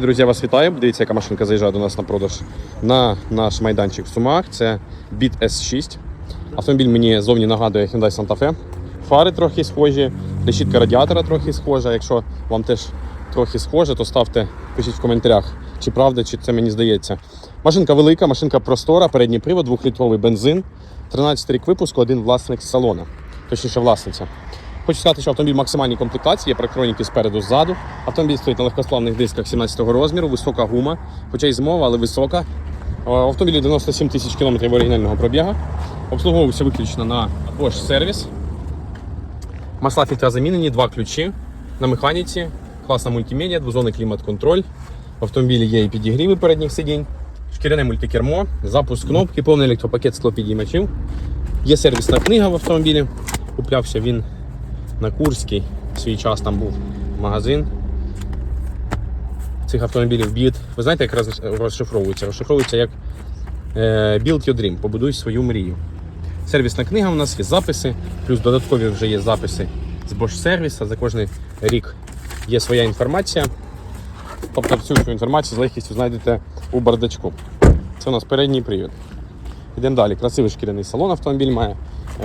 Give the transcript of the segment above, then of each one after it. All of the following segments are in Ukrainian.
Друзі, вас вітаю. Дивіться, яка машинка заїжджає до нас на продаж на наш майданчик в Сумах. Це Beat S6. Автомобіль мені зовні нагадує Hyundai Santa Fe. Фари трохи схожі, решітка радіатора трохи схожа. Якщо вам теж трохи схоже, то ставте, пишіть в коментарях, чи правда, чи це мені здається. Машинка велика, машинка простора, передній привод, 2-літровий бензин, 13 рік випуску, один власник салона, точніше власниця. Хочу сказати, що автомобіль максимальній комплектації, є парктроніки спереду ззаду. Автомобіль стоїть на легкосплавних дисках 17-го розміру, висока гума, хоча й зимова, але висока. Е, Автомобілі 97 тисяч кілометрів оригінального пробігу. Обслуговувався виключно на Bosch сервіс. Масла фільтра замінені, два ключі на механіці, класна мультимедіа, двозонний клімат-контроль. В автомобілі є і підігріви передніх сидінь, шкіряне мультикермо, запуск кнопки, повний електропакет склопідіймачів. Є сервісна книга в автомобілі. Куплявся він на Курській. В свій час там був магазин цих автомобілів Beat. Ви знаєте, як розшифровується? Розшифровується як е, Build Your Dream, побудуй свою мрію. Сервісна книга у нас є записи, плюс додаткові вже є записи з Bosch сервіса. За кожний рік є своя інформація. Тобто всю цю інформацію з легкістю знайдете у бардачку. Це у нас передній привід. Йдемо далі. Красивий шкіряний салон автомобіль має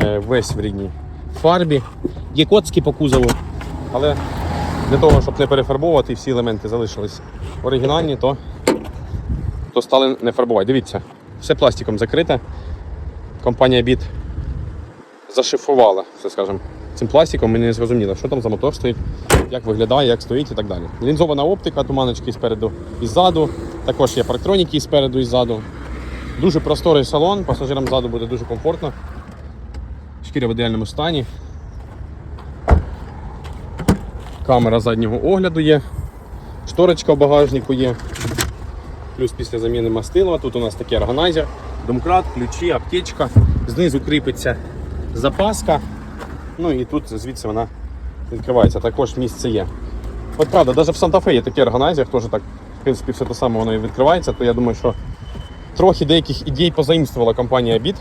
е, весь в рідній фарбі. Є коцки по кузову, але для того, щоб не перефарбовувати, всі елементи залишились оригінальні, то, то стали не фарбувати. Дивіться, все пластиком закрите. Компанія BIT зашифрувала, все скажемо, цим пластиком. Мені не зрозуміло, що там за мотор стоїть, як виглядає, як стоїть і так далі. Лінзована оптика, туманочки спереду і ззаду. Також є парктроніки спереду і ззаду. Дуже просторий салон, пасажирам ззаду буде дуже комфортно. Шкіря в ідеальному стані. Камера заднього огляду є. Шторочка в багажнику є. Плюс після заміни мастила. Тут у нас такий органайзер, домкрат, ключі, аптечка. Знизу кріпиться запаска. Ну і тут звідси вона відкривається. Також місце є. От правда, навіть в Fe є такий органайзер, теж так, в принципі, все те саме воно і відкривається, то я думаю, що трохи деяких ідей позаїмствувала компанія BIT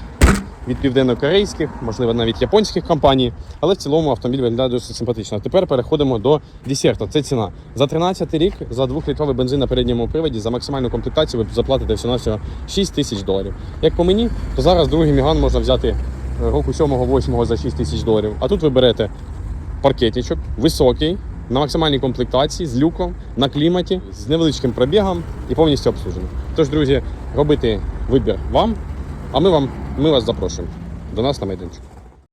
від південно-корейських, можливо, навіть японських компаній, але в цілому автомобіль виглядає досить симпатично. Тепер переходимо до десерта. Це ціна. За 13 рік за 2-літровий бензин на передньому приводі за максимальну комплектацію ви заплатите всього 6 тисяч доларів. Як по мені, то зараз другий міган можна взяти е, року 7-8 за 6 тисяч доларів. А тут ви берете паркетичок, високий, на максимальній комплектації, з люком, на кліматі, з невеличким пробігом і повністю обслужений. Тож, друзі, робити вибір вам, а ми вам ми вас запрошуємо до нас на майданчик.